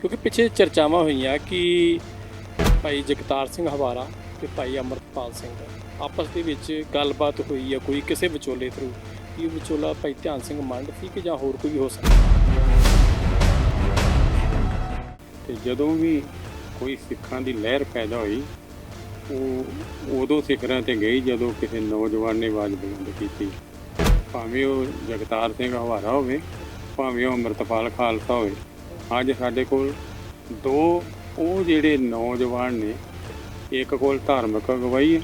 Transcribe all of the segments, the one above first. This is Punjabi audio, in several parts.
ਕਿਉਂਕਿ ਪਿੱਛੇ ਚਰਚਾਵਾਂ ਹੋਈਆਂ ਕਿ ਭਾਈ ਜਗਤਾਰ ਸਿੰਘ ਹਵਾਰਾ ਤੇ ਭਾਈ ਅਮਰਪਾਲ ਸਿੰਘ ਆਪਸ ਦੇ ਵਿੱਚ ਗੱਲਬਾਤ ਹੋਈ ਹੈ ਕੋਈ ਕਿਸੇ ਵਿਚੋਲੇ ਥਰੂ ਕੀ ਵਿਚੋਲਾ ਭਾਈ ਧਿਆਨ ਸਿੰਘ ਮੰਡ ਸੀ ਕਿ ਜਾਂ ਹੋਰ ਕੋਈ ਹੋ ਸਕਦਾ? ਤੇ ਜਦੋਂ ਵੀ ਕੋਈ ਸਿੱਖਾਂ ਦੀ ਲਹਿਰ ਪੈਦਾ ਹੋਈ, ਉਹ ਉਦੋਂ ਸਿਖਰਾਂ ਤੇ ਗਈ ਜਦੋਂ ਕਿਸੇ ਨੌਜਵਾਨ ਨੇ ਆਵਾਜ਼ ਬੁਲੰਦ ਕੀਤੀ। ਭਾਵੇਂ ਉਹ ਜਗਤਾਰ ਸਿੰਘ ਹਵਾਰਾ ਹੋਵੇ, ਭਾਵੇਂ ਉਹ ਅੰਮ੍ਰਿਤਪਾਲ ਖਾਲਸਾ ਹੋਵੇ ਅੱਜ ਸਾਡੇ ਕੋਲ ਦੋ, ਉਹ ਜਿਹੜੇ ਨੌਜਵਾਨ ਨੇ, ਇੱਕ ਕੋਲ ਧਾਰਮਿਕ ਅਗਵਾਈ ਹੈ,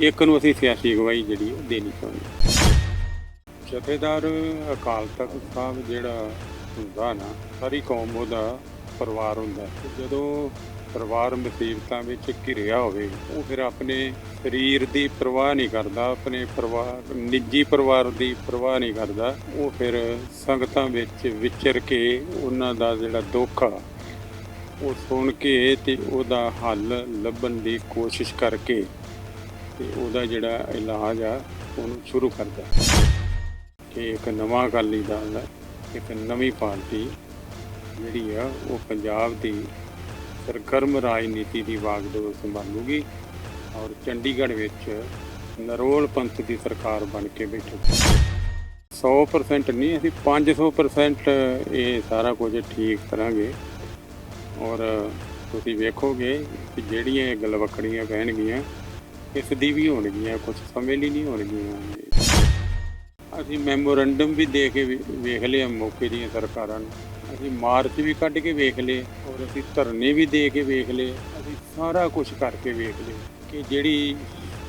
ਇੱਕ ਨੂੰ ਅਸੀਂ ਸਿਆਸੀ ਅਗਵਾਈ ਜਿਹੜੀ ਉਹ ਦੇਣੀ ਚਾਹੁੰਦੇ ਜਥੇਦਾਰ ਅਕਾਲ ਤਖਤ ਸਾਹਿਬ ਜਿਹੜਾ ਹੁੰਦਾ ਨਾ, ਸਾਰੀ ਕੌਮ ਉਹਦਾ ਪਰਿਵਾਰ ਹੁੰਦਾ ਜਦੋਂ ਪਰਿਵਾਰ ਮੁਸੀਬਤਾਂ ਵਿੱਚ ਘਿਰਿਆ ਹੋਵੇ, ਉਹ ਫਿਰ ਆਪਣੇ ਸਰੀਰ ਦੀ ਪਰਵਾਹ ਨਹੀਂ ਕਰਦਾ, ਆਪਣੇ ਪਰਿਵਾਰ, ਨਿੱਜੀ ਪਰਿਵਾਰ ਦੀ ਪਰਵਾਹ ਨਹੀਂ ਕਰਦਾ। ਉਹ ਫਿਰ ਸੰਗਤਾਂ ਵਿੱਚ ਵਿਚਰ ਕੇ ਉਹਨਾਂ ਦਾ ਜਿਹੜਾ ਦੁੱਖ ਆ, ਉਹ ਸੁਣ ਕੇ ਤੇ ਉਹਦਾ ਹੱਲ ਲੱਭਣ ਦੀ ਕੋਸ਼ਿਸ਼ ਕਰਕੇ ਤੇ ਉਹਦਾ ਜਿਹੜਾ ਇਲਾਜ ਆ, ਉਹਨੂੰ ਸ਼ੁਰੂ ਕਰਦਾ। ਕਿ ਇੱਕ ਨਵਾਂ ਅਕਾਲੀ ਦਲ ਇੱਕ ਨਵੀਂ ਪਾਰਟੀ ਜਿਹੜੀ ਆ, ਉਹ ਪੰਜਾਬ ਦੀ ਸਰਗਰਮ ਰਾਜਨੀਤੀ ਦੀ ਵਾਗਡੋਰ ਸੰਭਾਲੂਗੀ ਔਰ ਚੰਡੀਗੜ੍ਹ ਵਿੱਚ ਨਰੋਲ ਪੰਥ ਦੀ ਸਰਕਾਰ ਬਣ ਕੇ ਬੈਠੂ। 100% ਨਹੀਂ, ਅਸੀਂ 500% ਇਹ ਸਾਰਾ ਕੁਝ ਠੀਕ ਕਰਾਂਗੇ। ਔਰ ਤੁਸੀਂ ਵੇਖੋਗੇ ਕਿ ਜਿਹੜੀਆਂ ਇਹ ਗਲਵਕੜੀਆਂ ਪੈਣਗੀਆਂ ਇਸ ਦੀ ਵੀ ਹੋਣਗੀਆਂ, ਕੁਝ ਸਮੇਂ ਲਈ ਨਹੀਂ ਹੋਣਗੀਆਂ। ਅਸੀਂ ਮੈਮੋਰੰਡਮ ਵੀ ਦੇ ਕੇ ਵੇ- ਵੇਖ ਲਿਆ ਮੌਕੇ ਦੀਆਂ ਸਰਕਾਰਾਂ ਨੂੰ। ਅਸੀਂ ਮਾਰਚ ਵੀ ਕੱਢ ਕੇ ਵੇਖ ਲਏ ਔਰ ਅਸੀਂ ਧਰਨੇ ਵੀ ਦੇ ਕੇ ਵੇਖ ਲਏ। ਅਸੀਂ ਸਾਰਾ ਕੁਝ ਕਰਕੇ ਵੇਖ ਲਏ ਕਿ ਜਿਹੜੀ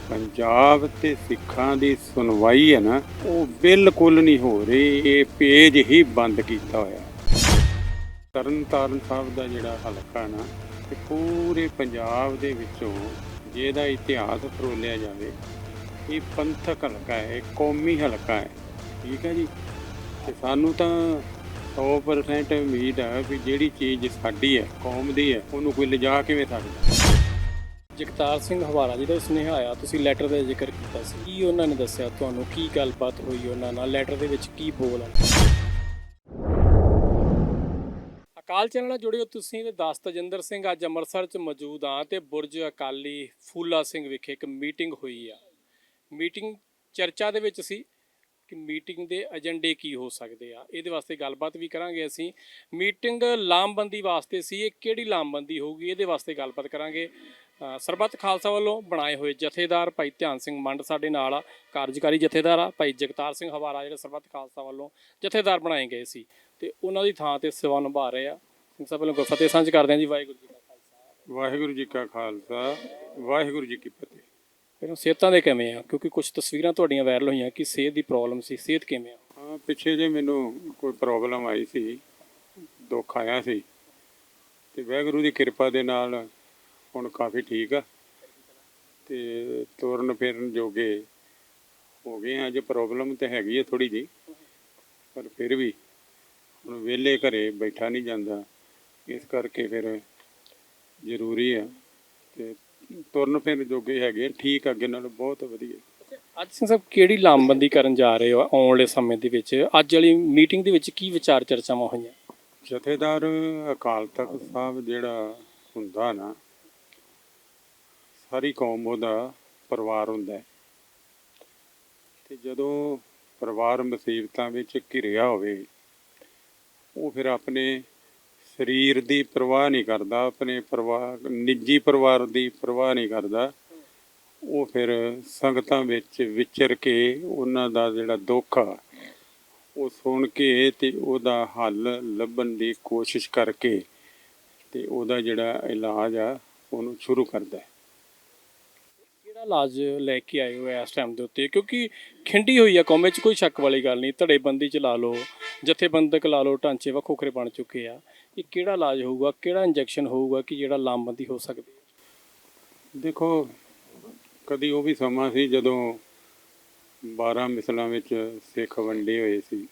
ਪੰਜਾਬ ਤੇ ਸਿੱਖਾਂ ਦੀ ਸੁਣਵਾਈ ਹੈ ਨਾ, ਉਹ ਬਿਲਕੁਲ ਨਹੀਂ ਹੋ ਰਹੀ। ਇਹ ਪੇਜ ਹੀ ਬੰਦ ਕੀਤਾ ਹੋਇਆ। ਤਰਨ ਤਾਰਨ ਸਾਹਿਬ ਦਾ ਜਿਹੜਾ ਹਲਕਾ ਨਾ, ਤੇ ਪੂਰੇ ਪੰਜਾਬ ਦੇ ਵਿੱਚੋਂ ਜਿਹਦਾ ਇਤਿਹਾਸ ਫਰੋਲਿਆ ਜਾਵੇ, ਇਹ ਪੰਥਕ ਹਲਕਾ ਹੈ, ਇਹ ਕੌਮੀ ਹਲਕਾ ਹੈ। ਠੀਕ ਹੈ ਜੀ? ਤੇ ਸਾਨੂੰ ਤਾਂ 100% ਉਮੀਦ ਹੈ ਵੀ ਜਿਹੜੀ ਚੀਜ਼ ਸਾਡੀ ਹੈ, ਕੌਮ ਦੀ ਹੈ, ਉਹਨੂੰ ਕੋਈ ਲਿਜਾ ਕਿਵੇਂ ਸਕਦਾ? ਜਗਤਾਰ ਸਿੰਘ ਹਵਾਰਾ ਜੀ ਦਾ ਸੁਨੇਹਾ ਆਇਆ, ਤੁਸੀਂ ਲੈਟਰ ਦਾ ਜ਼ਿਕਰ ਕੀਤਾ ਸੀ। ਕੀ ਉਹਨਾਂ ਨੇ ਦੱਸਿਆ? ਤੁਹਾਨੂੰ ਕੀ ਗੱਲਬਾਤ ਹੋਈ ਉਹਨਾਂ ਨਾਲ? ਲੈਟਰ ਦੇ ਵਿੱਚ ਕੀ ਬੋਲ ਆ? ਅਕਾਲ ਚੈਨਲ ਨਾਲ ਜੁੜੇ ਹੋ ਤੁਸੀਂ ਤੇ ਦਾਸ ਤਜਿੰਦਰ ਸਿੰਘ ਅੱਜ ਅੰਮ੍ਰਿਤਸਰ 'ਚ ਮੌਜੂਦ ਆ ਤੇ ਬੁਰਜ ਅਕਾਲੀ ਫੂਲਾ ਸਿੰਘ ਵਿਖੇ ਇੱਕ ਮੀਟਿੰਗ ਹੋਈ ਆ। ਮੀਟਿੰਗ ਚਰਚਾ ਦੇ ਵਿੱਚ ਸੀ। ਕਿ ਮੀਟਿੰਗ ਦੇ ਏਜੰਡੇ ਕੀ ਹੋ ਸਕਦੇ ਆ? ਇਹਦੇ ਵਾਸਤੇ ਗੱਲਬਾਤ ਵੀ ਕਰਾਂਗੇ ਅਸੀਂ। ਮੀਟਿੰਗ ਲਾਮਬੰਦੀ ਵਾਸਤੇ ਸੀ, ਇਹ ਕਿਹੜੀ ਲਾਮਬੰਦੀ ਹੋਊਗੀ? ਇਹਦੇ ਵਾਸਤੇ ਗੱਲਬਾਤ ਕਰਾਂਗੇ। ਸਰਬੱਤ ਖਾਲਸਾ ਵੱਲੋਂ ਬਣਾਏ ਹੋਏ ਜਥੇਦਾਰ ਭਾਈ ਧਿਆਨ ਸਿੰਘ ਮੰਡ ਸਾਡੇ ਨਾਲ ਆ। ਕਾਰਜਕਾਰੀ ਜਥੇਦਾਰ ਆ, ਭਾਈ ਜਗਤਾਰ ਸਿੰਘ ਹਵਾਰਾ, ਜਿਹੜੇ ਸਰਬੱਤ ਖਾਲਸਾ ਵੱਲੋਂ ਜਥੇਦਾਰ ਬਣਾਏ ਗਏ ਸੀ। ਤੇ ਉਹਨਾਂ ਦੀ ਥਾਂ ਤੇ ਸੇਵਾ ਨਿਭਾ ਰਹੇ ਆ। ਸਿੰਘ ਸਾਹਿਬ ਵੱਲੋਂ ਕੋਈ ਫਤਿਹ ਸਾਂਝ ਕਰਦੇ ਹਾਂ ਜੀ। ਵਾਹਿਗੁਰੂ ਜੀ ਕਾ ਖਾਲਸਾ। ਵਾਹਿਗੁਰੂ ਜੀ ਕਾ ਖਾਲਸਾ। ਵਾਹਿਗੁਰੂ ਜੀ ਕੀ ਫਤਿਹ। ਫਿਰ ਇਹਨੂੰ ਸਿਹਤਾਂ ਦੇ ਕਿਵੇਂ ਆ? ਕਿਉਂਕਿ ਕੁਝ ਤਸਵੀਰਾਂ ਤੁਹਾਡੀਆਂ ਵਾਇਰਲ ਹੋਈਆਂ ਕਿ ਸਿਹਤ ਦੀ ਪ੍ਰੋਬਲਮ ਸੀ। ਸਿਹਤ ਕਿਵੇਂ ਆ? ਹਾਂ, ਪਿੱਛੇ ਜੇ ਮੈਨੂੰ ਕੋਈ ਪ੍ਰੋਬਲਮ ਆਈ ਸੀ, ਦੁੱਖ ਆਇਆ ਸੀ, ਤੇ ਵਾਹਿਗੁਰੂ ਦੀ ਕਿਰਪਾ ਦੇ ਨਾਲ ਹੁਣ ਕਾਫੀ ਠੀਕ ਆ। ਤੇ ਤੁਰਨ ਫਿਰਨ ਜੋਗੇ ਹੋ ਗਏ ਆ। ਜੇ ਪ੍ਰੋਬਲਮ ਤੇ ਹੈਗੀ ਹੈ ਥੋੜੀ ਜੀ ਪਰ ਫਿਰ ਵੀ ਹੁਣ ਵਿਹਲੇ ਘਰੇ ਬੈਠਾ ਨਹੀਂ ਜਾਂਦਾ। ਇਸ ਕਰਕੇ ਫਿਰ ਜ਼ਰੂਰੀ ਆ ਤੇ ਤੁਰਨ ਫਿਰਨ ਜੋਗੇ ਹੈਗੇ ਠੀਕ ਆ, ਅੱਗੇ ਨਾਲੋਂ ਬਹੁਤ ਵਧੀਆ। ਅੱਜ ਸਿੰਘ ਸਾਹਿਬ ਕਿਹੜੀ ਲਾਮਬੰਦੀ ਕਰਨ ਜਾ ਰਹੇ ਹੋ ਆਉਣ ਵਾਲੇ ਸਮੇਂ ਦੇ ਵਿੱਚ? ਅੱਜ ਵਾਲੀ ਮੀਟਿੰਗ ਦੇ ਵਿੱਚ ਕੀ ਵਿਚਾਰ ਚਰਚਾਵਾਂ ਹੋਈਆਂ? ਜਥੇਦਾਰ ਅਕਾਲ ਤਖਤ ਸਾਹਿਬ ਜਿਹੜਾ ਹੁੰਦਾ ਨਾ ਸਾਰੀ ਕੌਮ ਉਹਦਾ ਪਰਿਵਾਰ ਹੁੰਦਾ। ਹੈ ਤੇ ਜਦੋਂ ਪਰਿਵਾਰ ਮੁਸੀਬਤਾਂ ਵਿੱਚ ਘਿਰਿਆ ਹੋਵੇ ਉਹ ਫਿਰ ਆਪਣੇ ਸਰੀਰ ਦੀ ਪਰਵਾਹ ਨਹੀਂ ਕਰਦਾ, ਆਪਣੇ ਪਰਿਵਾਰ ਨਿੱਜੀ ਪਰਿਵਾਰ ਦੀ ਪਰਵਾਹ ਨਹੀਂ ਕਰਦਾ। ਉਹ ਫਿਰ ਸੰਗਤਾਂ ਵਿੱਚ ਵਿਚਰ ਕੇ ਉਹਨਾਂ ਦਾ ਜਿਹੜਾ ਦੁੱਖ ਆ, ਉਹ ਸੁਣ ਕੇ ਤੇ ਉਹਦਾ ਹੱਲ ਲੱਭਣ ਦੀ ਕੋਸ਼ਿਸ਼ ਕਰਕੇ ਤੇ ਉਹਦਾ ਜਿਹੜਾ ਇਲਾਜ ਆ, ਉਹਨੂੰ ਸ਼ੁਰੂ ਕਰਦਾ ਹੈ। ਕਿਹੜਾ ਇਲਾਜ ਲੈ ਕੇ ਆਏ ਹੋ ਇਸ ਟਾਈਮ ਦੇ ਉੱਤੇ? ਕਿਉਂਕਿ ਖਿੰਡੀ ਹੋਈ ਆ ਕੌਮ 'ਚ ਕੋਈ ਸ਼ੱਕ ਵਾਲੀ ਗੱਲ ਨਹੀਂ। ਧੜੇਬੰਦੀ ਚ ਲਾ ਲਓ, ਜਥੇਬੰਦਕ ਲਾ ਲਓ, ਢਾਂਚੇ ਵੱਖੋਖਰੇ ਬਣ ਚੁੱਕੇ ਆ। ਕਿ ਕਿਹੜਾ ਇਲਾਜ ਹੋਊਗਾ, ਕਿਹੜਾ ਇੰਜੈਕਸ਼ਨ ਹੋਊਗਾ ਕਿ ਜਿਹੜਾ ਲਾਮਬੰਦੀ ਹੋ ਸਕਦੀ ਹੈ? ਦੇਖੋ, ਕਦੀ ਉਹ ਵੀ ਸਮਾਂ ਸੀ ਜਦੋਂ 12 ਮਿਸਲਾਂ ਵਿੱਚ ਸਿੱਖ ਵੰਡੇ ਹੋਏ ਸੀ।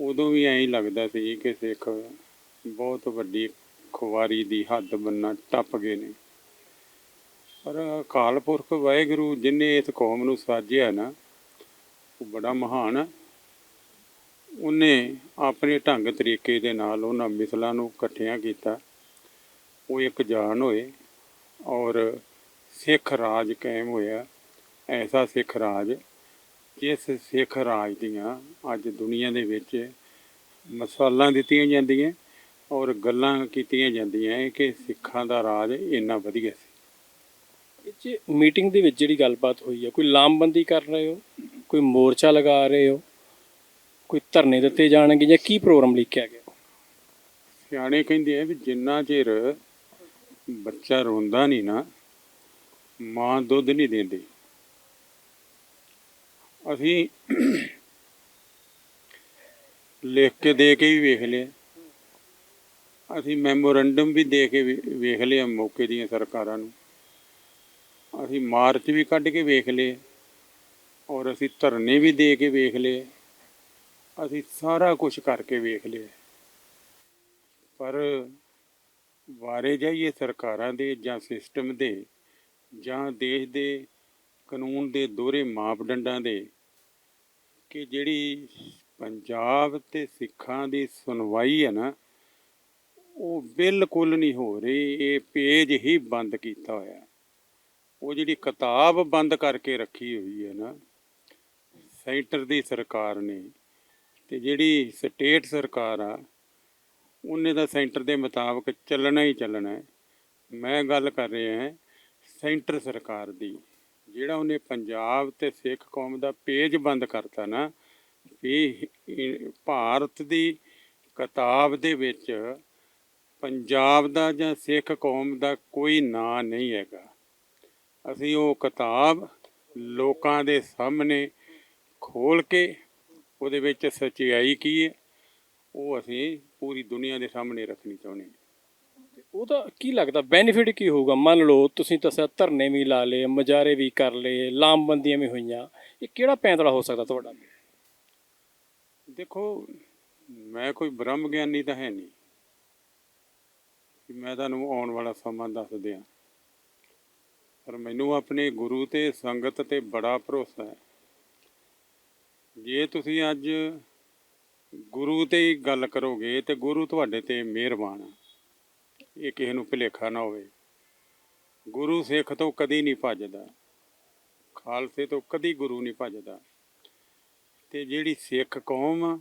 ਉਦੋਂ ਵੀ ਐਂ ਹੀ ਲੱਗਦਾ ਸੀ ਕਿ ਸਿੱਖ ਬਹੁਤ ਵੱਡੀ ਖੁਵਾਰੀ ਦੀ ਹੱਦ ਬੰਨਾ ਟੱਪ ਗਏ ਨੇ। ਪਰ ਅਕਾਲ ਪੁਰਖ ਵਾਹਿਗੁਰੂ ਜਿਨੇ ਇਸ ਕੌਮ ਨੂੰ ਸਾਜਿਆ ਨਾ, ਉਹ ਬੜਾ ਮਹਾਨ ਹੈ ਉਹਨੇ ਆਪਣੇ ਢੰਗ ਤਰੀਕੇ ਦੇ ਨਾਲ ਉਹਨਾਂ ਮਿਸਲਾਂ ਨੂੰ ਇਕੱਠਿਆਂ ਕੀਤਾ। ਉਹ ਇੱਕ ਜਾਨ ਹੋਏ ਔਰ ਸਿੱਖ ਰਾਜ ਕਾਇਮ ਹੋਇਆ। ਐਸਾ ਸਿੱਖ ਰਾਜ ਜਿਸ ਸਿੱਖ ਰਾਜ ਦੀਆਂ ਅੱਜ ਦੁਨੀਆ ਦੇ ਵਿੱਚ ਮਿਸਾਲਾਂ ਦਿੱਤੀਆਂ ਜਾਂਦੀਆਂ ਔਰ ਗੱਲਾਂ ਕੀਤੀਆਂ ਜਾਂਦੀਆਂ ਕਿ ਸਿੱਖਾਂ ਦਾ ਰਾਜ ਇੰਨਾ ਵਧੀਆ ਸੀ। ਇਹ ਮੀਟਿੰਗ ਦੇ ਵਿੱਚ ਜਿਹੜੀ ਗੱਲਬਾਤ ਹੋਈ ਹੈ ਕੋਈ ਲਾਮਬੰਦੀ ਕਰ ਰਹੇ ਹੋ? ਕੋਈ ਮੋਰਚਾ ਲਗਾ ਰਹੇ ਹੋ? ਕੋਈ ਧਰਨੇ ਦਿੱਤੇ ਜਾਣਗੇ ਜਾਂ ਕੀ ਪ੍ਰੋਗਰਾਮ ਲਿਖਿਆ ਗਿਆ? ਸਿਆਣੇ ਕਹਿੰਦੇ ਆ ਵੀ ਜਿੰਨਾ ਚਿਰ ਬੱਚਾ ਰੋਂਦਾ ਨਹੀਂ ਨਾ, ਮਾਂ ਦੁੱਧ ਨਹੀਂ ਦਿੰਦੀ। ਅਸੀਂ ਲਿਖ ਕੇ ਦੇ ਕੇ ਵੀ ਵੇਖ ਲਿਆ। ਅਸੀਂ ਮੈਮੋਰੰਡਮ ਵੀ ਦੇ ਕੇ ਵੀ ਵੇਖ ਲਿਆ ਮੌਕੇ ਦੀਆਂ ਸਰਕਾਰਾਂ ਨੂੰ। ਅਸੀਂ ਮਾਰਚ ਵੀ ਕੱਢ ਕੇ ਵੇਖ ਲਏ ਔਰ ਅਸੀਂ ਧਰਨੇ ਵੀ ਦੇ ਕੇ ਵੇਖ ਲਏ ਅਸੀਂ ਸਾਰਾ ਕੁਝ ਕਰਕੇ ਵੇਖ ਲਿਆ। ਪਰ ਵਾਰੇ ਜਾਈਏ ਸਰਕਾਰਾਂ ਦੇ ਜਾਂ ਸਿਸਟਮ ਦੇ ਜਾਂ ਦੇਸ਼ ਦੇ ਕਾਨੂੰਨ ਦੇ ਦੋਹਰੇ ਮਾਪਦੰਡਾਂ ਦੇ ਕਿ ਜਿਹੜੀ ਪੰਜਾਬ ਤੇ ਸਿੱਖਾਂ ਦੀ ਸੁਣਵਾਈ ਹੈ ਨਾ, ਉਹ ਬਿਲਕੁਲ ਨਹੀਂ ਹੋ ਰਹੀ। ਇਹ ਪੇਜ ਹੀ ਬੰਦ ਕੀਤਾ ਹੋਇਆ। ਉਹ ਜਿਹੜੀ ਕਿਤਾਬ ਬੰਦ ਕਰਕੇ ਰੱਖੀ ਹੋਈ ਹੈ ਨਾ, ਸੈਂਟਰ ਦੀ ਸਰਕਾਰ ਨੇ ਤੇ ਜਿਹੜੀ ਸਟੇਟ ਸਰਕਾਰ ਆ, ਉਹਨੇ ਦਾ ਸੈਂਟਰ ਦੇ ਮੁਤਾਬਕ ਚੱਲਣਾ ਹੀ ਚੱਲਣਾ ਮੈਂ ਗੱਲ ਕਰ ਰਿਹਾ ਹਾਂ ਸੈਂਟਰ ਸਰਕਾਰ ਦੀ, ਜਿਹੜਾ ਉਹਨੇ ਪੰਜਾਬ ਤੇ ਸਿੱਖ ਕੌਮ ਦਾ ਪੇਜ ਬੰਦ ਕਰਤਾ ਨਾ, ਵੀ ਭਾਰਤ ਦੀ ਕਿਤਾਬ ਦੇ ਵਿੱਚ ਪੰਜਾਬ ਦਾ ਜਾਂ ਸਿੱਖ ਕੌਮ ਦਾ ਕੋਈ ਨਾਂ ਨਹੀਂ ਹੈਗਾ। ਅਸੀਂ ਉਹ ਕਿਤਾਬ ਲੋਕਾਂ ਦੇ ਸਾਹਮਣੇ ਖੋਲ ਕੇ ਉਹਦੇ ਵਿੱਚ ਸੱਚਾਈ ਕੀ ਹੈ? ਉਹ ਅਸੀਂ ਪੂਰੀ ਦੁਨੀਆ ਦੇ ਸਾਹਮਣੇ ਰੱਖਣੀ ਚਾਹੁੰਦੇ ਹਾਂ। ਉਹਦਾ ਕੀ ਲੱਗਦਾ? ਬੈਨੀਫਿਟ ਕੀ ਹੋਊਗਾ? ਮੰਨ ਲਓ ਤੁਸੀਂ ਤਾਂ ਦੱਸਿਆ ਧਰਨੇ ਵੀ ਲਾ ਲਏ ਮਜਾਰੇ ਵੀ ਕਰ ਲਏ, ਲਾਮਬੰਦੀਆਂ ਵੀ ਹੋਈਆਂ। ਇਹ ਕਿਹੜਾ ਪੈਂਤੜਾ ਹੋ ਸਕਦਾ ਤੁਹਾਡਾ? ਦੇਖੋ, ਮੈਂ ਕੋਈ ਬ੍ਰਹਮ ਗਿਆਨੀ ਤਾਂ ਹੈ ਨਹੀਂ। ਮੈਂ ਤੁਹਾਨੂੰ ਆਉਣ ਵਾਲਾ ਸਮਾਂ ਦੱਸ ਦਿਆਂ। ਪਰ ਮੈਨੂੰ ਆਪਣੇ ਗੁਰੂ ਤੇ ਸੰਗਤ ਤੇ ਬੜਾ ਭਰੋਸਾ ਹੈ। ਜੇ ਤੁਸੀਂ ਅੱਜ ਗੁਰੂ ਤੇ ਹੀ ਗੱਲ ਕਰੋਗੇ ਤੇ ਗੁਰੂ ਤੁਹਾਡੇ ਤੇ ਮਿਹਰਬਾਨ ਆ। ਇਹ ਕਿਸੇ ਨੂੰ ਭੁਲੇਖਾ ਨਾ ਹੋਵੇ। ਗੁਰੂ ਸਿੱਖ ਤੋਂ ਕਦੀ ਨਹੀਂ ਭੱਜਦਾ। ਖਾਲਸੇ ਤੋਂ ਕਦੀ ਗੁਰੂ ਨਹੀਂ ਭੱਜਦਾ। ਤੇ ਜਿਹੜੀ ਸਿੱਖ ਕੌਮ ਆ,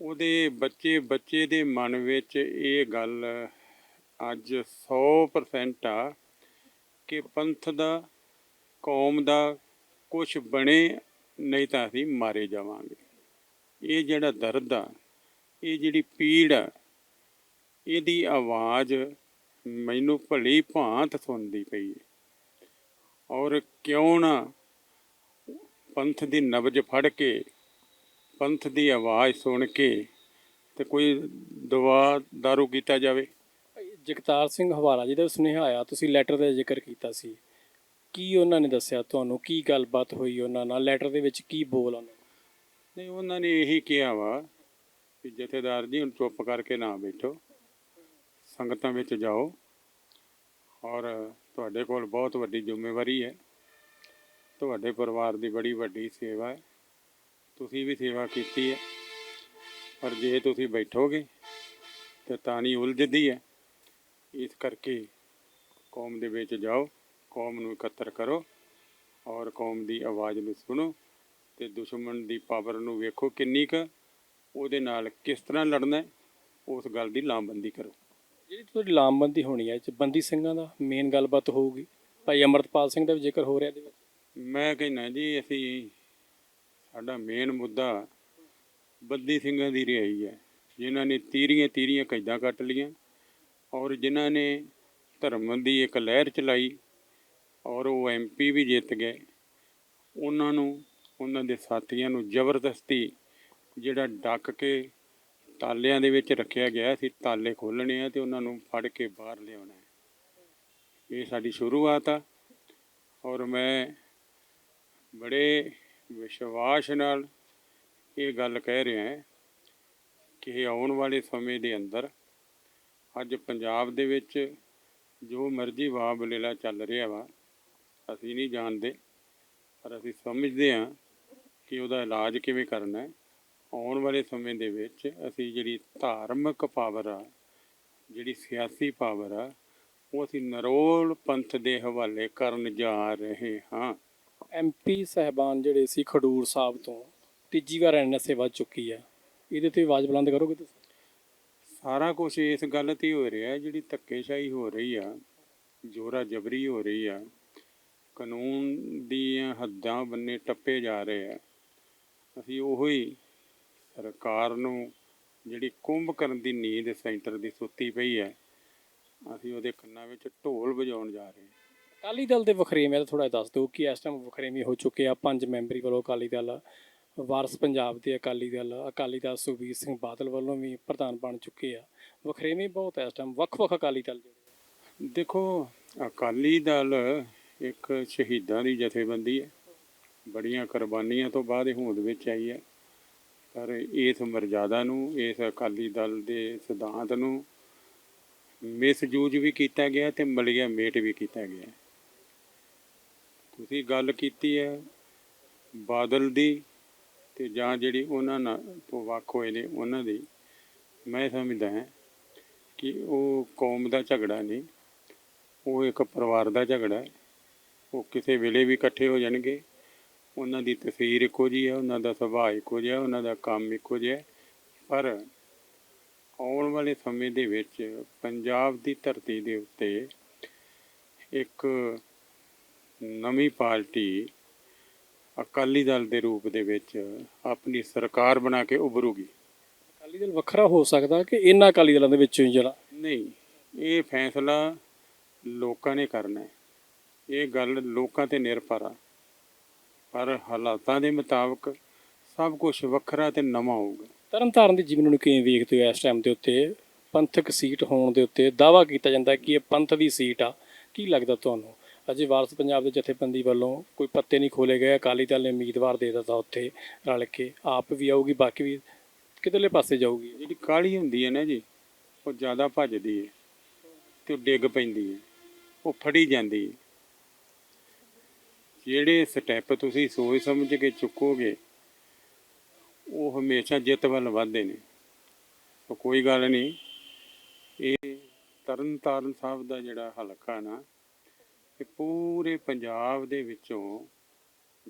ਉਹਦੇ ਬੱਚੇ ਬੱਚੇ ਦੇ ਮਨ ਵਿੱਚ ਇਹ ਗੱਲ ਅੱਜ 100% ਆ ਕਿ ਪੰਥ ਦਾ, ਕੌਮ ਦਾ ਕੁਝ ਬਣੇ ਨਹੀਂ ਤਾਂ ਅਸੀਂ ਮਾਰੇ ਜਾਵਾਂਗੇ। ਇਹ ਜਿਹੜਾ ਦਰਦ ਆ, ਇਹ ਜਿਹੜੀ ਪੀੜ ਆ, ਇਹਦੀ ਆਵਾਜ਼ ਮੈਨੂੰ ਭਲੀ ਭਾਂਤ ਸੁਣਦੀ ਪਈ ਹੈ ਔਰ ਕਿਉਂ ਨਾ ਪੰਥ ਦੀ ਨਬਜ ਫੜ ਕੇ, ਪੰਥ ਦੀ ਆਵਾਜ਼ ਸੁਣ ਕੇ ਤੇ ਕੋਈ ਦਵਾ ਦਾਰੂ ਕੀਤਾ ਜਾਵੇ। ਜਗਤਾਰ ਸਿੰਘ ਹਵਾਰਾ ਜੀ ਦਾ ਸੁਨੇਹਾ ਆਇਆ, ਤੁਸੀਂ ਲੈਟਰ ਦਾ ਜ਼ਿਕਰ ਕੀਤਾ ਸੀ। ਕੀ ਉਹਨਾਂ ਨੇ ਦੱਸਿਆ ਤੁਹਾਨੂੰ? ਕੀ ਗੱਲਬਾਤ ਹੋਈ ਉਹਨਾਂ ਨਾਲ? ਲੈਟਰ ਦੇ ਵਿੱਚ ਕੀ ਬੋਲ ਉਹਨਾਂ ਨਹੀਂ, ਉਹਨਾਂ ਨੇ ਇਹੀ ਕਿਹਾ ਵਾ ਕਿ ਜਥੇਦਾਰ ਜੀ ਹੁਣ ਚੁੱਪ ਕਰਕੇ ਨਾ ਬੈਠੋ। ਸੰਗਤਾਂ ਵਿੱਚ ਜਾਓ। ਔਰ ਤੁਹਾਡੇ ਕੋਲ ਬਹੁਤ ਵੱਡੀ ਜ਼ਿੰਮੇਵਾਰੀ ਹੈ। ਤੁਹਾਡੇ ਪਰਿਵਾਰ ਦੀ ਬੜੀ ਵੱਡੀ ਸੇਵਾ ਹੈ। ਤੁਸੀਂ ਵੀ ਸੇਵਾ ਕੀਤੀ ਹੈ। ਪਰ ਜੇ ਤੁਸੀਂ ਬੈਠੋਗੇ ਤੇ ਨਹੀਂ ਉਲਝਦੀ ਹੈ। ਇਸ ਕਰਕੇ ਕੌਮ ਦੇ ਵਿੱਚ ਜਾਓ। ਕੌਮ ਨੂੰ ਇਕੱਤਰ ਕਰੋ ਔਰ ਕੌਮ ਦੀ ਆਵਾਜ਼ ਨੂੰ ਸੁਣੋ ਤੇ ਦੁਸ਼ਮਣ ਦੀ ਪਾਵਰ ਨੂੰ ਵੇਖੋ ਕਿੰਨੀ ਕੁ ਉਹਦੇ ਨਾਲ ਕਿਸ ਤਰ੍ਹਾਂ ਲੜਨਾ ਹੈ ਉਸ ਗੱਲ ਦੀ ਲਾਮਬੰਦੀ ਕਰੋ। ਜਿਹੜੀ ਤੁਹਾਡੀ ਲਾਮਬੰਦੀ ਹੋਣੀ ਹੈ 'ਚ ਬੰਦੀ ਸਿੰਘਾਂ ਦਾ ਮੇਨ ਗੱਲਬਾਤ ਹੋਊਗੀ। ਭਾਈ ਅਮਰਤਪਾਲ ਸਿੰਘ ਦਾ ਵੀ ਜ਼ਿਕਰ ਹੋ ਰਿਹਾ ਇਹਦੇ ਵਿੱਚ। ਮੈਂ ਕਹਿੰਦਾ ਜੀ ਅਸੀਂ ਸਾਡਾ ਮੇਨ ਮੁੱਦਾ ਬੱਦੀ ਸਿੰਘਾਂ ਦੀ ਰਿਹਾਈ ਹੈ। ਜਿਨ੍ਹਾਂ ਨੇ ਤੀਰੀਆਂ ਤੀਰੀਆਂ ਕੈਦਾਂ ਕੱਟ ਲੀਆਂ ਔਰ ਜਿਨ੍ਹਾਂ ਨੇ ਧਰਮ ਦੀ ਇੱਕ ਲਹਿਰ ਚਲਾਈ ਔਰ ਉਹ ਐਮਪੀ ਵੀ ਜਿੱਤ ਗਏ। ਉਹਨਾਂ ਨੂੰ, ਉਹਨਾਂ ਦੇ ਸਾਥੀਆਂ ਨੂੰ ਜ਼ਬਰਦਸਤੀ ਜਿਹੜਾ ਡੱਕ ਕੇ ਤਾਲਿਆਂ ਦੇ ਵਿੱਚ ਰੱਖਿਆ ਗਿਆ ਸੀ, ਤਾਲੇ ਖੋਲਣੇ ਆ ਤੇ ਉਹਨਾਂ ਨੂੰ ਫੜ ਕੇ ਬਾਹਰ ਲਿਆਉਣਾ ਇਹ ਸਾਡੀ ਸ਼ੁਰੂਆਤ ਆ ਔਰ ਮੈਂ ਬੜੇ ਵਿਸ਼ਵਾਸ ਨਾਲ ਇਹ ਗੱਲ ਕਹਿ ਰਿਹਾ ਹਾਂ ਕਿ ਆਉਣ ਵਾਲੇ ਸਮੇਂ ਦੇ ਅੰਦਰ ਅੱਜ ਪੰਜਾਬ ਦੇ ਵਿੱਚ ਜੋ ਮਰਜ਼ੀ ਵਾਹ ਬਲੇਲਾ ਚੱਲ ਰਿਹਾ ਵਾ ਅਸੀਂ ਨਹੀਂ ਜਾਣਦੇ ਪਰ ਅਸੀਂ ਸਮਝਦੇ ਹਾਂ ਕਿ ਉਹਦਾ ਇਲਾਜ ਕਿਵੇਂ ਕਰਨਾ ਹੈ। ਆਉਣ ਵਾਲੇ ਸਮੇਂ ਦੇ ਵਿੱਚ ਅਸੀਂ ਜਿਹੜੀ ਧਾਰਮਿਕ ਪਾਵਰ ਆ ਜਿਹੜੀ ਸਿਆਸੀ ਪਾਵਰ ਆ ਉਹ ਅਸੀਂ ਨਰੋਲ ਪੰਥ ਦੇ ਹਵਾਲੇ ਕਰਨ ਜਾ ਰਹੇ ਹਾਂ। ਐਮਪੀ ਸਹਿਬਾਨ ਜਿਹੜੇ ਸੀ ਖਡੂਰ ਸਾਹਿਬ ਤੋਂ ਤੀਜੀ ਵਾਰ ਐਨਐਸਏ ਵੱਧ ਚੁੱਕੀ ਆ ਇਹਦੇ ਤੇ ਆਵਾਜ਼ ਬੁਲੰਦ ਕਰੋਗੇ ਤੁਸੀਂ? ਸਾਰਾ ਕੁਝ ਇਸ ਗੱਲ ਤੇ ਹੀ ਰਿਹਾ ਜਿਹੜੀ ਧੱਕੇਸ਼ਾਹੀ ਹੋ ਰਹੀ ਆ ਜੋਰਾ ਜਬਰੀ ਹੋ ਰਹੀ ਆ। ਕਾਨੂੰਨ ਦੀਆਂ ਹੱਦਾਂ ਬੰਨੇ ਟੱਪੇ ਜਾ ਰਹੇ ਆ। ਅਸੀਂ ਉਹੋ ਹੀ ਸਰਕਾਰ ਨੂੰ ਜਿਹੜੀ ਕੁੰਭ ਕਰਨ ਦੀ ਨੀਂਦ ਸੈਂਟਰ ਦੀ ਸੁੱਤੀ ਪਈ ਹੈ ਅਸੀਂ ਉਹਦੇ ਕੰਨਾਂ ਵਿੱਚ ਢੋਲ ਵਜਾਉਣ ਜਾ ਰਹੇ ਹਾਂ। ਅਕਾਲੀ ਦਲ ਦੇ ਵਖਰੇਵੇਂ ਦਾ ਥੋੜਾ ਦੱਸ ਦਿਓ ਕਿ ਇਸ ਟਾਈਮ ਵਖਰੇਵੇਂ ਹੋ ਚੁੱਕੇ ਆ। ਪੰਜ ਮੈਂਬਰੀ ਵੱਲੋਂ ਅਕਾਲੀ ਦਲ ਵਾਰਸ ਪੰਜਾਬ ਦੇ ਅਕਾਲੀ ਦਲ ਅਕਾਲੀ ਦਲ ਸੁਖਬੀਰ ਸਿੰਘ ਬਾਦਲ ਵੱਲੋਂ ਵੀ ਪ੍ਰਧਾਨ ਬਣ ਚੁੱਕੇ ਆ। ਵਖਰੇਵੇਂ ਬਹੁਤ ਇਸ ਟਾਈਮ ਵੱਖ-ਵੱਖ ਅਕਾਲੀ ਦਲ ਜਿਹੜੇ। ਦੇਖੋ ਅਕਾਲੀ ਦਲ ਇੱਕ ਸ਼ਹੀਦਾਂ ਦੀ ਜਥੇਬੰਦੀ ਹੈ। ਬੜੀਆਂ ਕੁਰਬਾਨੀਆਂ ਤੋਂ ਬਾਅਦ ਇਹ ਹੋਂਦ ਵਿੱਚ ਆਈ ਹੈ। ਪਰ ਇਸ ਮਰਜ਼ਾਦਾ ਨੂੰ ਇਸ ਅਕਾਲੀ ਦਲ ਦੇ ਸਿਧਾਂਤ ਨੂੰ ਮਿਸਯੂਜ ਵੀ ਕੀਤਾ ਗਿਆ ਤੇ ਮਲਿਆ ਮੇਟ ਵੀ ਕੀਤਾ ਗਿਆ। ਤੁਸੀਂ ਗੱਲ ਕੀਤੀ ਹੈ ਬਾਦਲ ਦੀ ਤੇ ਜਾਂ ਜਿਹੜੀ ਉਹਨਾਂ ਨਾਲ ਤੋਂ ਵੱਖ ਹੋਏ ਨੇ ਉਹਨਾਂ ਦੀ, ਮੈਂ ਸਮਝਦਾ ਹਾਂ ਕਿ ਉਹ ਕੌਮ ਦਾ ਝਗੜਾ ਨਹੀਂ, ਉਹ ਇੱਕ ਪਰਿਵਾਰ ਦਾ ਝਗੜਾ ਹੈ। ਉਹ ਕਿਸੇ ਵੇਲੇ ਵੀ ਇਕੱਠੇ ਹੋ ਜਾਣਗੇ। ਉਹਨਾਂ ਦੀ ਤਸਵੀਰ ਇੱਕੋ ਜਿਹੀ ਹੈ ਉਹਨਾਂ ਦਾ ਸੁਭਾਅ ਇੱਕੋ ਜਿਹਾ ਉਹਨਾਂ ਦਾ ਕੰਮ ਇੱਕੋ ਜਿਹਾ। ਹੈ। ਪਰ ਆਉਣ ਵਾਲੇ ਸਮੇਂ ਦੇ ਵਿੱਚ ਪੰਜਾਬ ਦੀ ਧਰਤੀ ਦੇ ਉੱਤੇ ਇੱਕ ਨਵੀਂ ਪਾਰਟੀ ਅਕਾਲੀ ਦਲ ਦੇ ਰੂਪ ਦੇ ਵਿੱਚ ਆਪਣੀ ਸਰਕਾਰ ਬਣਾ ਕੇ ਉਭਰੂਗੀ। ਅਕਾਲੀ ਦਲ ਵੱਖਰਾ ਹੋ ਸਕਦਾ ਕਿ ਇਹਨਾਂ ਅਕਾਲੀ ਦਲਾਂ ਦੇ ਵਿੱਚੋਂ ਹੀ ਜਿਹੜਾ? ਨਹੀਂ ਇਹ ਫੈਸਲਾ ਲੋਕਾਂ ਨੇ ਕਰਨਾ ਹੈ। ਇਹ ਗੱਲ ਲੋਕਾਂ ਤੇ ਨਿਰਭਰ ਆ। ਪਰ ਹਾਲਾਤਾਂ ਦੇ ਮੁਤਾਬਕ ਸਭ ਕੁਝ ਵੱਖਰਾ ਤੇ ਨਵਾਂ ਹੋਊਗਾ। ਤਰਨਤਾਰਨ ਦੀ ਜੀਵਨ ਨੂੰ ਕਿਵੇਂ ਵੇਖਦੇ ਹੋ ਇਸ ਟਾਈਮ ਦੇ ਉੱਤੇ? ਪੰਥਕ ਸੀਟ ਹੋਣ ਦੇ ਉੱਤੇ ਦਾਵਾ ਕੀਤਾ ਜਾਂਦਾ ਕਿ ਇਹ ਪੰਥ ਦੀ ਸੀਟ ਆ। ਕੀ ਲੱਗਦਾ ਤੁਹਾਨੂੰ? ਅਜੇ ਵਾਰਸ ਪੰਜਾਬ ਦੇ ਜਥੇਬੰਦੀ ਵੱਲੋਂ ਕੋਈ ਪੱਤੇ ਨਹੀਂ ਖੋਲੇ ਗਏ। ਅਕਾਲੀ ਦਲ ਨੇ ਉਮੀਦਵਾਰ ਦੇ ਦਿੱਤਾ ਉੱਥੇ ਰਲ ਕੇ। ਆਪ ਵੀ ਆਊਗੀ ਬਾਕੀ ਵੀ ਕਿਧਰਲੇ ਪਾਸੇ ਜਾਊਗੀ? ਜਿਹੜੀ ਕਾਲੀ ਹੁੰਦੀ ਹੈ ਨਾ ਜੀ ਉਹ ਜ਼ਿਆਦਾ ਭੱਜਦੀ ਹੈ ਤੇ ਡਿੱਗ ਪੈਂਦੀ ਹੈ। ਉਹ ਫੜੀ ਜਾਂਦੀ ਹੈ। ਜਿਹੜੇ ਸਟੈਪ ਤੁਸੀਂ ਸੋਚ ਸਮਝ ਕੇ ਚੁੱਕੋਗੇ, ਉਹ ਹਮੇਸ਼ਾ ਜਿੱਤ ਵੱਲ ਵਧਦੇ ਨੇ। ਤਾਂ ਕੋਈ ਗੱਲ ਨਹੀਂ, ਇਹ ਤਰਨਤਾਰਨ ਸਾਹਿਬ ਦਾ ਜਿਹੜਾ ਹਲਕਾ ਨਾ, ਇਹ ਪੂਰੇ ਪੰਜਾਬ ਦੇ ਵਿੱਚੋਂ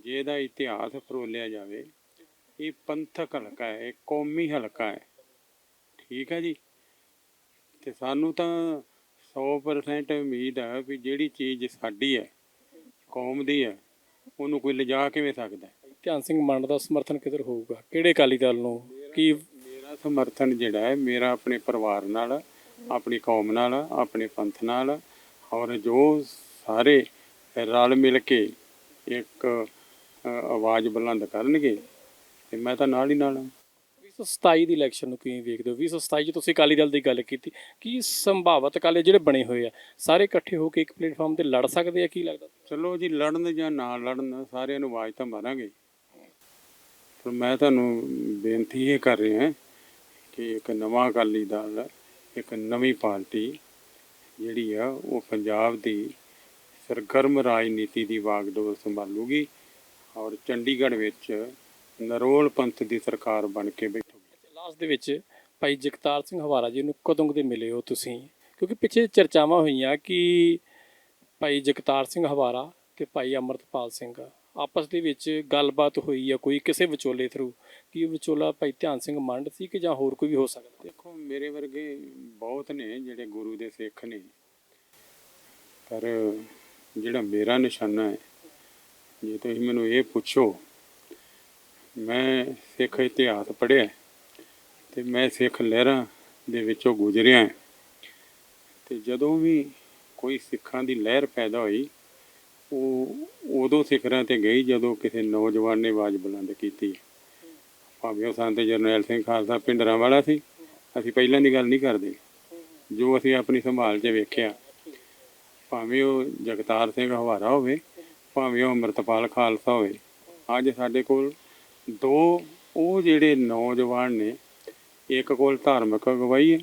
ਜਿਹਦਾ ਇਤਿਹਾਸ ਫਰੋਲਿਆ ਜਾਵੇ, ਇਹ ਪੰਥਕ ਹਲਕਾ ਹੈ, ਇਹ ਕੌਮੀ ਹਲਕਾ ਹੈ। ਠੀਕ ਹੈ ਜੀ? ਤੇ ਸਾਨੂੰ ਤਾਂ 100% ਉਮੀਦ ਹੈ ਵੀ ਜਿਹੜੀ ਚੀਜ਼ ਸਾਡੀ ਹੈ, ਕੌਮ ਦੀ ਹੈ ਉਹਨੂੰ ਕੋਈ ਲਿਜਾ ਕਿਵੇਂ ਸਕਦਾ? ਹੈ? ਧਿਆਨ ਸਿੰਘ ਮੰਡ ਦਾ ਸਮਰਥਨ ਕਿਧਰ ਹੋਊਗਾ? ਕਿਹੜੇ ਅਕਾਲੀ ਦਲ ਨੂੰ? ਕੀ ਮੇਰਾ ਸਮਰਥਨ ਜਿਹੜਾ ਹੈ ਮੇਰਾ ਆਪਣੇ ਪਰਿਵਾਰ ਨਾਲ ਆਪਣੀ ਕੌਮ ਨਾਲ ਆਪਣੇ ਪੰਥ ਨਾਲ ਔਰ ਜੋ ਸਾਰੇ ਰਲ ਮਿਲ ਕੇ ਇੱਕ ਅ, ਆਵਾਜ਼ ਬੁਲੰਦ ਕਰਨਗੇ ਤੇ ਮੈਂ ਤਾਂ ਨਾਲ ਹੀ ਨਾਲ ਹਾਂ। 2027 ਦੀ ਇਲੈਕਸ਼ਨ ਨੂੰ ਕਿਵੇਂ ਵੇਖਦੇ ਹੋ? 2027 ਚ ਤੁਸੀਂ ਅਕਾਲੀ ਦਲ ਦੀ ਗੱਲ ਕੀਤੀ। ਕੀ ਸੰਭਾਵਤ ਅਕਾਲੀ ਜਿਹੜੇ ਬਣੇ ਹੋਏ ਆ, ਸਾਰੇ ਇਕੱਠੇ ਹੋ ਕੇ ਇੱਕ ਪਲੇਟਫਾਰਮ ਤੇ ਲੜ ਸਕਦੇ ਆ? ਕੀ ਲੱਗਦਾ? ਚਲੋ ਜੀ, ਲੜਨ ਜਾਂ ਨਾ ਲੜਨ, ਸਾਰਿਆਂ ਨੂੰ ਆਵਾਜ਼ ਤਾਂ ਮਾਰਾਂਗੇ ਪਰ ਮੈਂ ਤੁਹਾਨੂੰ ਬੇਨਤੀ ਇਹ ਕਰ ਰਿਹਾ ਕਿ ਇੱਕ ਨਵਾਂ ਅਕਾਲੀ ਦਲ, ਇੱਕ ਨਵੀਂ ਪਾਰਟੀ ਜਿਹੜੀ ਆ, ਉਹ ਪੰਜਾਬ ਦੀ ਸਰਗਰਮ ਰਾਜਨੀਤੀ ਦੀ ਵਾਗਡੋਰ ਸੰਭਾਲੂਗੀ ਔਰ ਚੰਡੀਗੜ੍ਹ ਵਿੱਚ ਨਰੋਲ ਪੰਥ ਦੀ ਸਰਕਾਰ ਬਣ ਕੇ ਬੈਠੂਗੀ ਦੇ ਵਿੱਚ ਭਾਈ ਜਗਤਾਰ ਸਿੰਘ ਹਵਾਰਾ ਜੀ ਨੂੰ ਕਦੋਂ ਦੇ ਮਿਲੇ ਹੋ ਤੁਸੀਂ? ਕਿਉਂਕਿ ਪਿੱਛੇ ਚਰਚਾਵਾਂ ਹੋਈਆਂ ਕਿ ਭਾਈ ਜਗਤਾਰ ਸਿੰਘ ਹਵਾਰਾ ਤੇ ਭਾਈ ਅਮਰਤਪਾਲ ਸਿੰਘ ਆਪਸ ਦੇ ਵਿੱਚ ਗੱਲਬਾਤ ਹੋਈ ਆ ਕੋਈ ਕਿਸੇ ਵਿਚੋਲੇ ਥਰੂ ਕਿ ਉਹ ਵਿਚੋਲਾ ਭਾਈ ਧਿਆਨ ਸਿੰਘ ਮੰਡ ਸੀ ਕਿ ਜਾਂ ਹੋਰ ਕੋਈ ਵੀ ਹੋ ਸਕਦਾ? ਦੇਖੋ, ਮੇਰੇ ਵਰਗੇ ਬਹੁਤ ਨੇ ਜਿਹੜੇ ਗੁਰੂ ਦੇ ਸਿੱਖ ਨੇ। ਪਰ ਜਿਹੜਾ ਮੇਰਾ ਨਿਸ਼ਾਨਾ ਹੈ, ਜੇ ਤੁਸੀਂ ਮੈਨੂੰ ਇਹ ਪੁੱਛੋ, ਮੈਂ ਸਿੱਖ ਇਤਿਹਾਸ ਪੜ੍ਹਿਆ ਤੇ ਮੈਂ ਸਿੱਖ ਲਹਿਰਾਂ ਦੇ ਵਿੱਚੋਂ ਗੁਜ਼ਰਿਆ ਹਾਂ। ਤੇ ਜਦੋਂ ਵੀ ਕੋਈ ਸਿੱਖਾਂ ਦੀ ਲਹਿਰ ਪੈਦਾ ਹੋਈ, ਉਹ ਉਦੋਂ ਸਿਖਰਾਂ ਤੇ ਗਈ ਜਦੋਂ ਕਿਸੇ ਨੌਜਵਾਨ ਨੇ ਆਵਾਜ਼ ਬੁਲੰਦ ਕੀਤੀ ਭਾਵੇਂ ਉਹ ਸੰਤ ਜਰਨੈਲ ਸਿੰਘ ਖਾਲਸਾ ਪਿੰਡਰਾਂ ਵਾਲਾ ਸੀ, ਅਸੀਂ ਪਹਿਲਾਂ ਦੀ ਗੱਲ ਨਹੀਂ ਕਰਦੇ ਜੋ ਅਸੀਂ ਆਪਣੀ ਸੰਭਾਲ 'ਚ ਵੇਖਿਆ, ਭਾਵੇਂ ਉਹ ਜਗਤਾਰ ਸਿੰਘ ਹਵਾਰਾ ਹੋਵੇ, ਭਾਵੇਂ ਉਹ ਅੰਮ੍ਰਿਤਪਾਲ ਖਾਲਸਾ ਹੋਵੇ, ਅੱਜ ਸਾਡੇ ਕੋਲ ਦੋ ਉਹ ਜਿਹੜੇ ਨੌਜਵਾਨ ਨੇ ਇੱਕ ਕੋਲ ਧਾਰਮਿਕ ਅਗਵਾਈ ਹੈ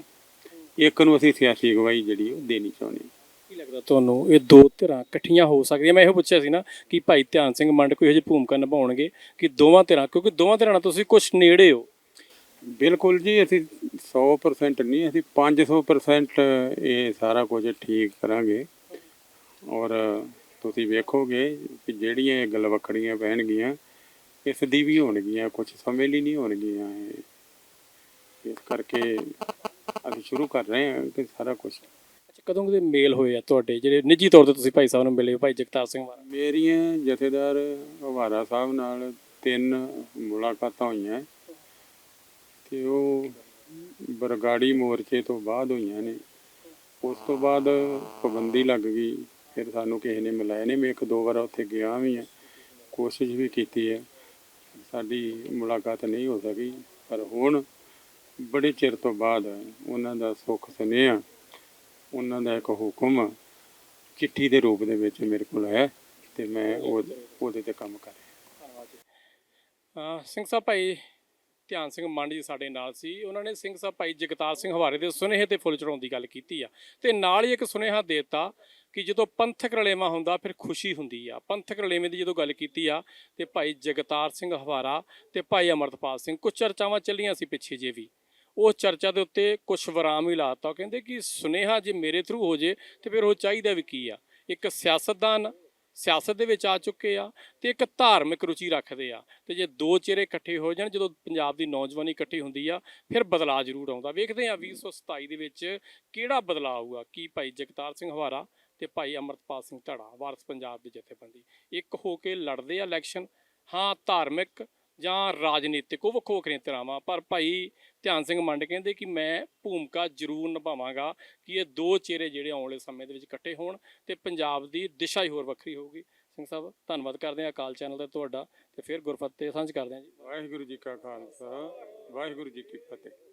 ਇੱਕ ਨੂੰ ਅਸੀਂ ਸਿਆਸੀ ਅਗਵਾਈ ਜਿਹੜੀ ਉਹ ਦੇਣੀ ਚਾਹੁੰਦੇ ਹਾਂ। ਕੀ ਲੱਗਦਾ ਤੁਹਾਨੂੰ ਇਹ ਦੋ ਧਿਰਾਂ ਇਕੱਠੀਆਂ ਹੋ ਸਕਦੀਆਂ? ਮੈਂ ਇਹੋ ਪੁੱਛਿਆ ਸੀ ਨਾ ਕਿ ਭਾਈ ਧਿਆਨ ਸਿੰਘ ਮੰਡ ਕੋਈ ਇਹੋ ਜਿਹੀ ਭੂਮਿਕਾ ਨਿਭਾਉਣਗੇ ਕਿ ਦੋਵਾਂ ਧਿਰਾਂ ਕਿਉਂਕਿ ਦੋਵਾਂ ਧਿਰਾਂ ਨਾਲ ਤੁਸੀਂ ਕੁਝ ਨੇੜੇ ਹੋ। ਬਿਲਕੁਲ ਜੀ ਅਸੀਂ 100% ਨਹੀਂ ਅਸੀਂ 500% ਇਹ ਸਾਰਾ ਕੁਝ ਠੀਕ ਕਰਾਂਗੇ। ਔਰ ਤੁਸੀਂ ਵੇਖੋਗੇ ਕਿ ਜਿਹੜੀਆਂ ਇਹ ਗਲਵਕੜੀਆਂ ਪੈਣਗੀਆਂ ਇਸ ਦੀ ਵੀ ਹੋਣਗੀਆਂ ਕੁਝ ਸਮੇਂ ਲਈ ਨਹੀਂ ਹੋਣਗੀਆਂ ਇਹ। ਇਸ ਕਰਕੇ ਅਸੀਂ ਸ਼ੁਰੂ ਕਰ ਰਹੇ ਹਾਂ ਕਿ ਸਾਰਾ ਕੁਝ ਅੱਛਾ ਕਦੋਂ ਕਦੇ ਮੇਲ ਹੋਏ ਆ ਤੁਹਾਡੇ? ਜਿਹੜੇ ਨਿੱਜੀ ਤੌਰ ਤੇ ਤੁਸੀਂ ਭਾਈ ਸਾਹਿਬ ਨੂੰ ਮਿਲੇ ਭਾਈ ਜਗਤਾਰ ਸਿੰਘ ਵਾਲਾ। ਮੇਰੀਆਂ ਜਥੇਦਾਰ ਹਵਾਰਾ ਸਾਹਿਬ ਨਾਲ ਤਿੰਨ ਮੁਲਾਕਾਤਾਂ ਹੋਈਆਂ। ਤੇ ਉਹ ਬਰਗਾੜੀ ਮੋਰਚੇ ਤੋਂ ਬਾਅਦ ਹੋਈਆਂ ਨੇ। ਉਸ ਤੋਂ ਬਾਅਦ ਪਾਬੰਦੀ ਲੱਗ ਗਈ। ਫਿਰ ਸਾਨੂੰ ਕਿਸੇ ਨੇ ਮਿਲਾਇਆ ਨਹੀਂ। ਮੈਂ ਇੱਕ ਦੋ ਵਾਰ ਉੱਥੇ ਗਿਆ ਵੀ ਹਾਂ। ਕੋਸ਼ਿਸ਼ ਵੀ ਕੀਤੀ ਹੈ। ਸਾਡੀ ਮੁਲਾਕਾਤ ਨਹੀਂ ਹੋ ਸਕੀ। ਪਰ ਹੁਣ ਬੜੇ ਚਿਰ ਤੋਂ ਬਾਅਦ ਉਹਨਾਂ ਦਾ ਸੁੱਖ ਸੁਨੇਹਾ, ਉਹਨਾਂ ਦਾ ਇੱਕ ਹੁਕਮ ਚਿੱਠੀ ਦੇ ਰੂਪ ਦੇ ਵਿੱਚ ਮੇਰੇ ਕੋਲ ਹੈ ਤੇ ਮੈਂ ਉਹ ਉਹਦੇ ਤੇ ਕੰਮ ਕਰ ਰਿਹਾ। ਸਿੰਘ ਸਾਹਿਬ ਭਾਈ ਧਿਆਨ ਸਿੰਘ ਮੰਡ ਜੀ ਸਾਡੇ ਨਾਲ ਸੀ। ਉਹਨਾਂ ਨੇ ਸਿੰਘ ਸਾਹਿਬ ਭਾਈ ਜਗਤਾਰ ਸਿੰਘ ਹਵਾਰੇ ਦੇ ਸੁਨੇਹੇ ਤੇ ਫੁੱਲ ਚੜਾਉਣ ਦੀ ਗੱਲ ਕੀਤੀ ਆ। ਤੇ ਨਾਲ ਹੀ ਇੱਕ ਸੁਨੇਹਾ ਦੇਤਾ ਕਿ ਜਦੋਂ ਪੰਥਕ ਰਲੇਵਾ ਹੁੰਦਾ ਫਿਰ ਖੁਸ਼ੀ ਹੁੰਦੀ ਆ। ਪੰਥਕ ਰਲੇਵੇਂ ਦੀ ਜਦੋਂ ਗੱਲ ਕੀਤੀ ਆ ਤੇ ਭਾਈ ਜਗਤਾਰ ਸਿੰਘ ਹਵਾਰਾ ਤੇ ਭਾਈ ਅਮਰਤਪਾਲ ਸਿੰਘ ਕੁਝ ਚਰਚਾਵਾਂ ਚੱਲੀਆਂ ਸੀ ਪਿੱਛੇ ਜੇ ਵੀ। ਉਹ ਚਰਚਾ ਦੇ ਉੱਤੇ ਕੁਝ ਵਿਰਾਮ ਹੀ ਲਾਤਾ। ਉਹ ਕਹਿੰਦੇ ਕਿ ਸੁਨੇਹਾ ਜੇ ਮੇਰੇ ਥਰੂ ਹੋ ਜੇ, ਤੇ ਫਿਰ ਉਹ ਚਾਹੀਦਾ ਵੀ ਕੀ ਆ? ਇੱਕ ਸਿਆਸਤਦਾਨ ਸਿਆਸਤ ਦੇ ਵਿੱਚ ਆ ਚੁੱਕੇ ਆ ਤੇ ਇੱਕ ਧਾਰਮਿਕ ਰੁਚੀ ਰੱਖਦੇ ਆ। ਤੇ ਜੇ ਦੋ ਚਿਹਰੇ ਇਕੱਠੇ ਹੋ ਜਾਣ, ਜਦੋਂ ਪੰਜਾਬ ਦੀ ਨੌਜਵਾਨੀ ਇਕੱਠੀ ਹੁੰਦੀ ਆ, ਫਿਰ ਬਦਲਾਅ ਜ਼ਰੂਰ ਆਉਂਦਾ। ਵੇਖਦੇ ਆ 2027 ਦੇ ਵਿੱਚ ਕਿਹੜਾ ਬਦਲਾਅ ਆਊਗਾ? ਕੀ ਭਾਈ ਜਗਤਾਰ ਸਿੰਘ ਹਵਾਰਾ ਤੇ ਭਾਈ ਅਮਰਤਪਾਲ ਸਿੰਘ ਧੜਾ ਵਾਰਸ ਪੰਜਾਬ ਦੇ ਜਥੇਬੰਦੀ। ਇੱਕ ਹੋ ਕੇ ਲੜਦੇ ਆ ਇਲੈਕਸ਼ਨ ਹਾਂ ਧਾਰਮਿਕ ਜਾਂ ਰਾਜਨੀਤਿਕ, ਉਹ ਵੱਖੋ ਵੱਖਰੀਆਂ ਤਰ੍ਹਾਂਵਾਂ ਪਰ ਭਾਈ ਧਿਆਨ ਸਿੰਘ ਮੰਡ ਕਹਿੰਦੇ ਕਿ ਮੈਂ ਭੂਮਿਕਾ ਜ਼ਰੂਰ ਨਿਭਾਵਾਂਗਾ ਕਿ ਇਹ ਦੋ ਚਿਹਰੇ ਜਿਹੜੇ ਆਉਣ ਵਾਲੇ ਸਮੇਂ ਦੇ ਵਿੱਚ ਇਕੱਠੇ ਹੋਣ ਤੇ ਪੰਜਾਬ ਦੀ ਦਿਸ਼ਾ ਹੀ ਹੋਰ ਵੱਖਰੀ ਹੋਊਗੀ। ਸਿੰਘ ਸਾਹਿਬ, ਧੰਨਵਾਦ ਕਰਦੇ ਹਾਂ ਅਕਾਲ ਚੈਨਲ ਦਾ ਤੁਹਾਡਾ ਤੇ ਫਿਰ ਗੁਰਫਤਿਹ ਸਾਂਝ ਕਰਦੇ ਹਾਂ ਜੀ। ਵਾਹਿਗੁਰੂ ਜੀ ਕਾ ਖਾਲਸਾ, ਵਾਹਿਗੁਰੂ ਜੀ ਕੀ ਫਤਿਹ।